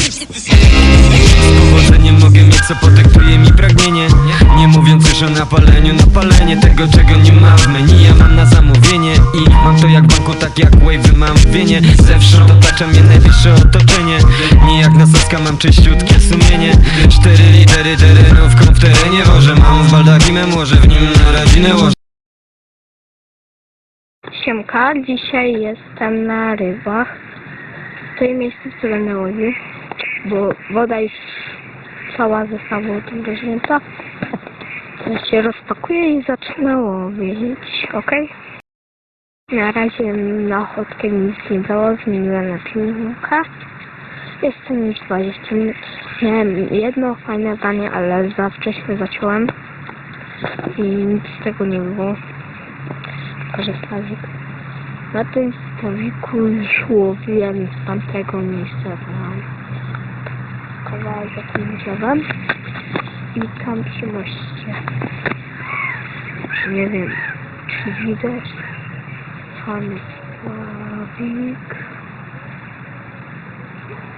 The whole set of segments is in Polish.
Z powodzeniem mogę mieć co podyktuje mi pragnienie. Nie mówiąc już o napaleniu, napalenie tego czego nie ma w menu Ja mam na zamówienie i mam to jak w banku, tak jak wave mam w wienie Zewsząd otacza mnie najbliższe otoczenie. Nie jak na soska mam czyściutkie sumienie. Cztery litery terenówką w terenie wożę. Mam z baldachimem, łożę w nim na rodzinę łożę Siemka, dzisiaj jestem na rybach. To jest miejsce w Zielonej Łodzi, bo woda już cała została odmroźnięta. Teraz się rozpakuję i zacznę łowić, ok? Na razie na ochotkę nic nie było, zmieniłem na piłkę. Jestem już 20 minut. Miałem jedno fajne zdanie, ale za wcześnie zacząłem i nic z tego nie było stawik. Na tym stawiku już łowiłem z tamtego miejsca kawałek tym drzewem i tam przy moście. Nie wiem, czy widać sam stawik.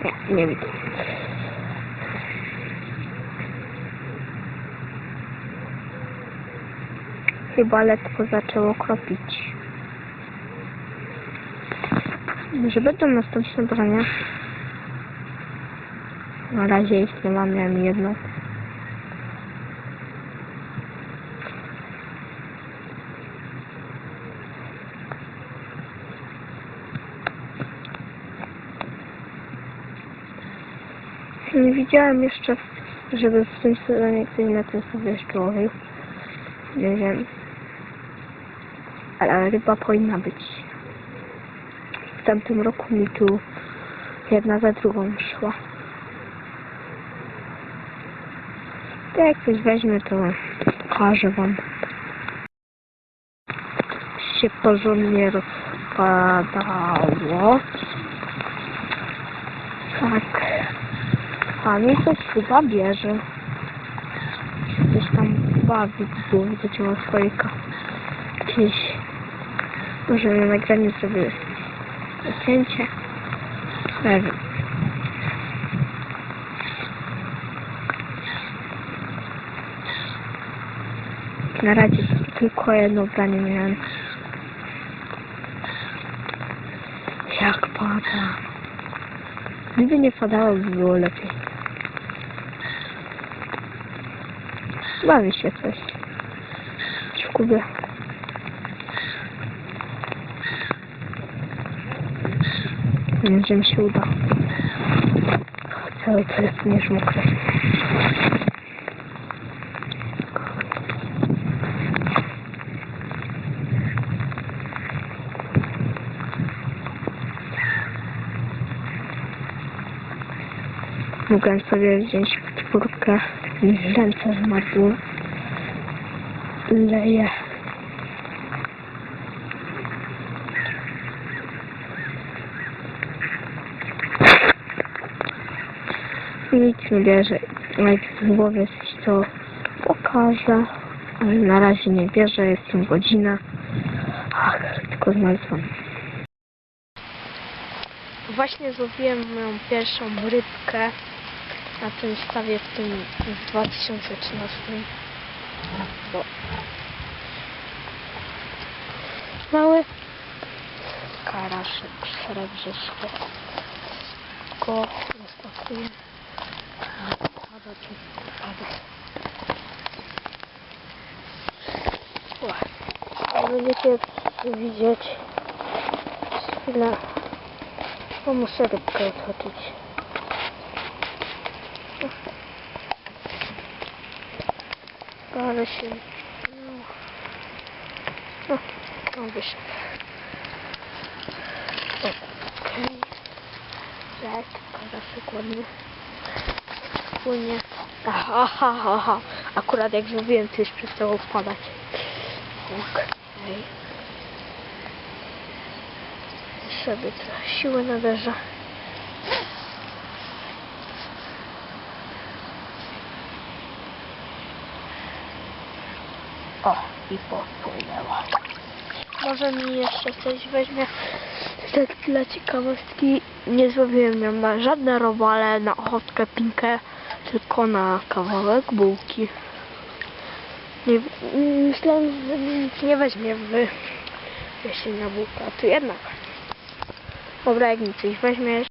Nie, nie widzę. Chyba lekko zaczęło kropić. Że będą następne brania. Na razie ich nie mam, miałem jedno. Nie widziałem jeszcze, żeby w tym sezonie ktoś na tym sobie. Nie wiem. Ale ryba powinna być. W tamtym roku mi tu jedna za drugą szła. To jak coś weźmie, to pokażę wam. Się porządnie rozpadało. Tak. Pani coś chyba bierze. Coś tam bawi, bo ma swojego gdzieś. Może na nagraniu sobie zdjęcie. Nie. Na razie tylko jedno zdanie miałem. Jak pada. Gdyby nie padało, by było lepiej. Bawi się coś. W kubie. Wiem, że mi się uda. Cały telefon już mokry. Mogłem sobie wziąć czwórkę, mi ręce zmarły. Leje. Nic nie bierze. Jak w głowie coś to pokażę. Ale na razie nie bierze, jest im godzina. Ach, tylko znalazłam. Właśnie złowiłem moją pierwszą rybkę na tym stawie w tym w 2013. Bo mały karaszek srebrzysko go rozpakuję. Pada tu, pada. Będziecie widzieć chwilę, bo muszę rybkę odchodzić. Ale się... No, no, no wyszedł. Okej. Tak, karasek ładny. Płynie. Aha, aha, aha. Akurat jak zrobiłem, to już przestało wpadać. Okej. Sobie trochę siły naderza. O, i popłynęła. Może mi jeszcze coś weźmie Tak dla ciekawostki nie złowiłem nią na żadne robale, na ochotkę pinkę, tylko na kawałek bułki. Nie, myślałem, że nic nie weźmie w jesienna bułka, tu jednak. Dobra, jak nic, coś weźmiesz.